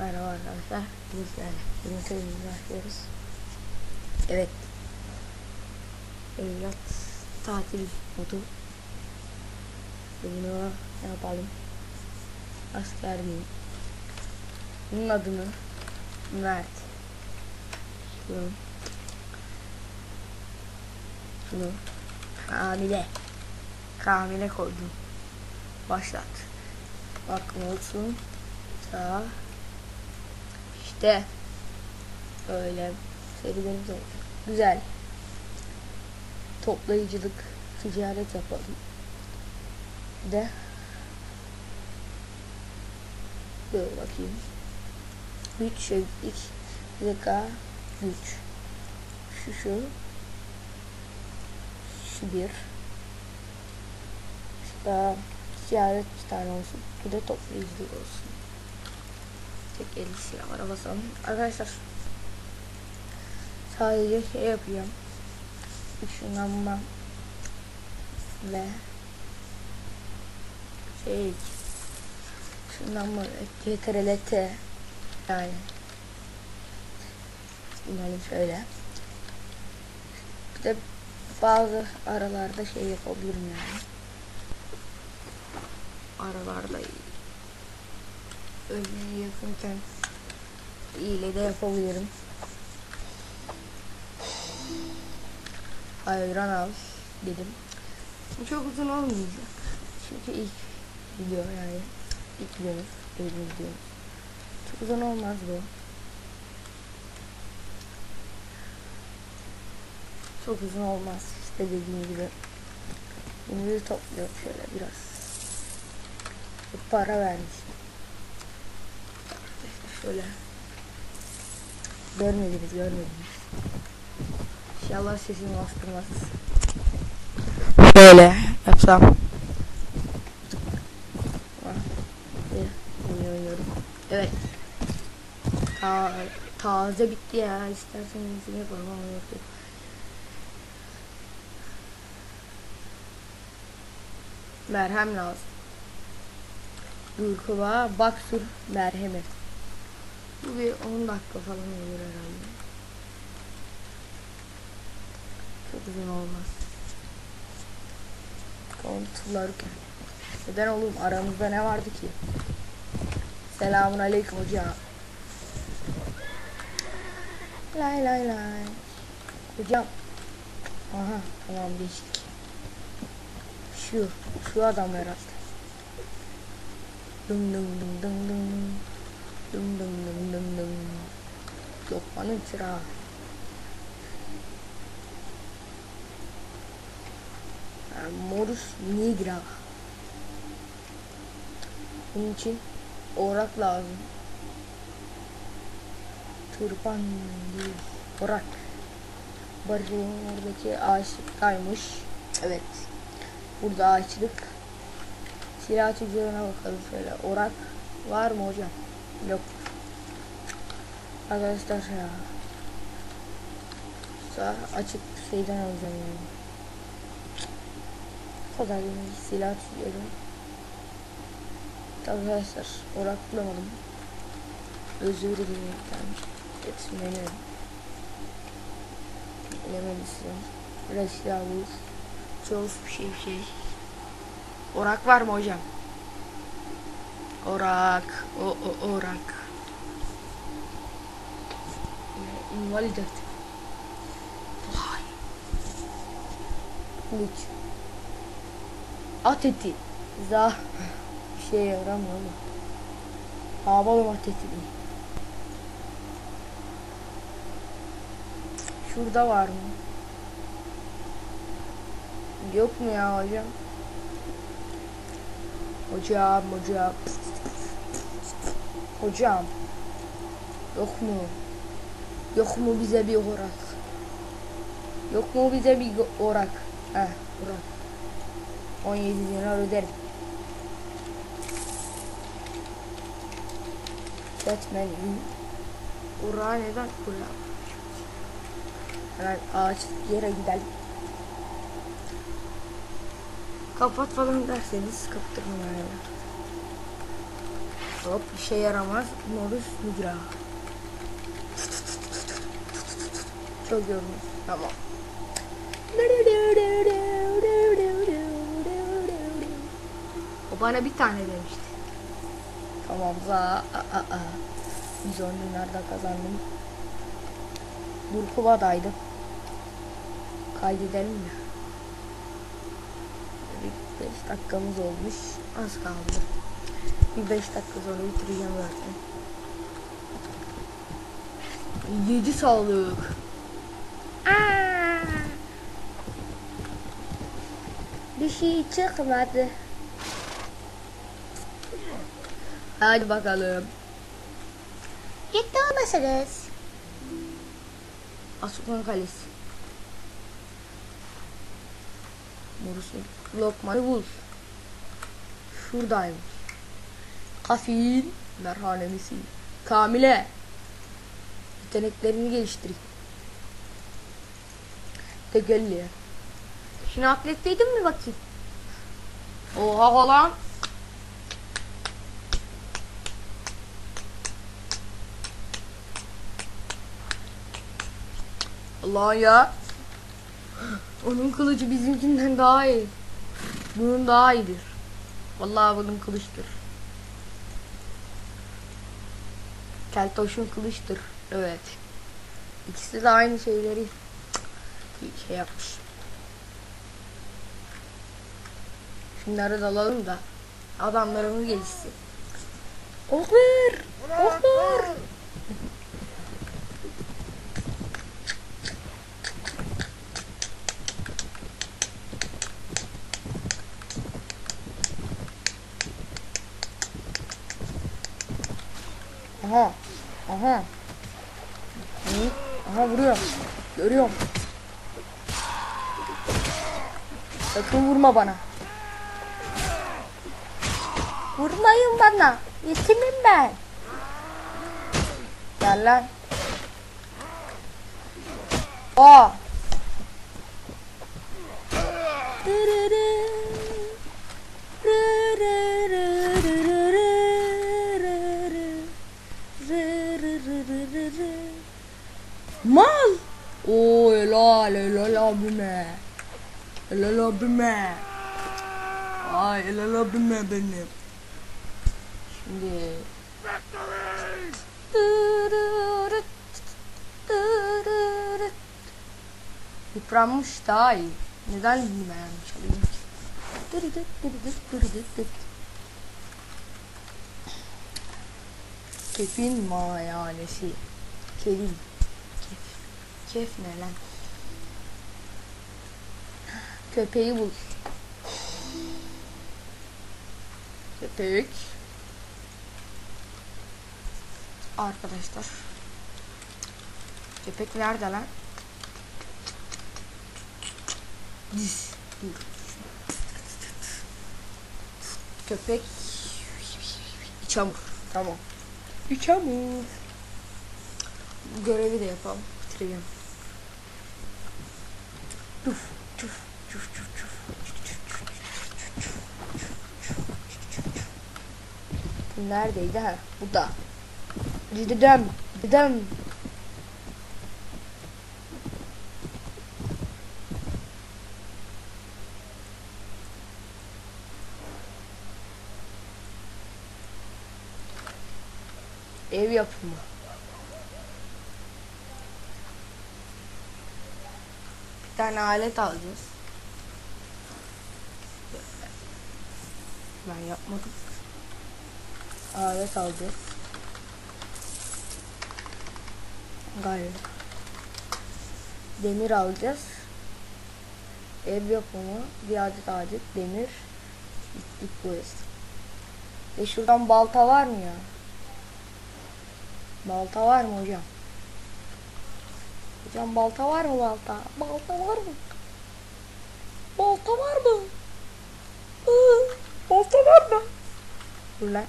Merhaba arkadaşlar. Biz yani yeni serimize başlıyoruz. Evet. Evlat tatil modu. Bunu ne yapalım? Asker diyeyim. Bunun adını Mert. Şunu. Şunu. Kamile. Kamile koydum. Başlat. Bakın olsun. Sağ. İşte. Böyle serilerimiz oldu. Güzel. Toplayıcılık, ticaret yapalım. De Dur bakayım. Güç, şevklik, zeka, güç. Şu şu. Şu bir. Şu ticaret bir tane olsun. Bu da toplayıcılık olsun. Tek el silahlara basalım. Arkadaşlar sadece şey yapacağım. Işınlanma ve şey ışınlanma CTRL-T yani yani şöyle bir de bazı aralarda şey yapabilirim yani aralarda ölmeye yakınken ile de yapabilirim. Ayran al dedim. Bu çok uzun olmayacak. Çünkü ilk video yani ilk videomuz, ilk videomuz. Çok uzun olmaz bu. Çok uzun olmaz işte dediğim gibi. Şimdi topluyorum şöyle biraz. Para vermişim. Şöyle. Görmediniz, görmediniz. İnşallah sesimi bastırmaz. Böyle yapsam. Evet. Ta taze bitti ya. İsterseniz yapalım ama yok yok. Merhem lazım. Uykuva, baksur, merhemi. Bu bir 10 dakika falan olur herhalde. Çok uzun olmaz. Kontlarken. Neden oğlum aramızda ne vardı ki? Selamun aleyküm hocam. Lay lay lay. Hocam. Aha tamam geçtik. Şu, şu adam herhalde. Dum dum dum dum dum. Dum dum dum dum dum. Lokmanın çırağı. Morus Nigra. Bunun için orak lazım. Tırpan değil. Orak. Barış'ın oradaki ağaçlıktaymış. Evet. Burada ağaçlık. Silah tüccarına bakalım şöyle. Orak var mı hocam? Yok. Arkadaşlar ya. Sağ açık şeyden alacağım yani. Kadar yeni silah tutuyorum. Arkadaşlar orak bulamadım. Özür dilerim. Hepsini denerim. Denemelisin. Biraz silah bulur. Çoğu bir şey bir şey. Orak var mı hocam? Orak. O, o orak. İnvalidat. Vay. Güç. At eti. Za. Bir şey yaramıyor? Ne yapalım at? Şurada var mı? Yok mu ya hocam? Hocam, hocam. Hocam. Yok mu? Yok mu bize bir orak? Yok mu bize bir orak? Heh, orak. 17 dinar öderim. Batman Ura neden buraya? Hemen ağaç yere gidelim. Kapat falan derseniz kapatırım yani. Hop işe yaramaz. Morus Migra. Çok yormuş. Tamam. O bana bir tane demişti. Tamam za a, a, nerede kazandım. Burkuva'daydım. Kaydedelim mi? 5 dakikamız olmuş. Az kaldı. Bir 5 dakika sonra bitireceğim zaten. 7 sağlık. Aa! Bir şey çıkmadı. Hadi bakalım. Ciddi olmasınız. Asuklan Kalesi. Morusun lokmayı bul. Şuradaymış. Kafil merhanemisi. Kamile. Yeteneklerini geliştir. Tegelli. Şunu akletteydin mi bakayım? Oha lan. Allah ya. Onun kılıcı bizimkinden daha iyi. Bunun daha iyidir. Vallahi bunun kılıçtır. Keltoş'un kılıçtır. Evet. İkisi de aynı şeyleri şey yapmış. Şunları da alalım da adamlarımız gelişsin. Oklar! Oklar! Aha. Aha. Hı? Aha vuruyorum. Görüyorum. Sakın vurma bana. Vurmayın bana. Yetimim ben. Gel lan. Aa. Oo helal helal abime. Helal abime. Ay helal abime benim. Şimdi. Yıpranmış daha iyi. Neden bilmeyen çalayım ki? Dırıdıt dırıdıt dırıdıt dıt. Kefin mayanesi. Kefin. Kef. Kef ne lan? Köpeği bul. Köpek. Arkadaşlar. Köpek nerede lan? Köpek. Çamur. Tamam. Çamur. Bu görevi de yapalım. Bitireyim. Tuf, tuf, tuf, tuf, tuf. Bu neredeydi ha? Bu da. Dedem, dedem. Ev yapımı. Tane alet alacağız. Ben yapmadım. Alet alacağız. Galiba. Demir alacağız. Ev yapımı, bir adet adet demir, iplik boyası. E şuradan balta var mı ya? Balta var mı hocam? Hocam balta var mı balta? Balta var mı? Balta var mı? Iı, balta var mı? Dur lan.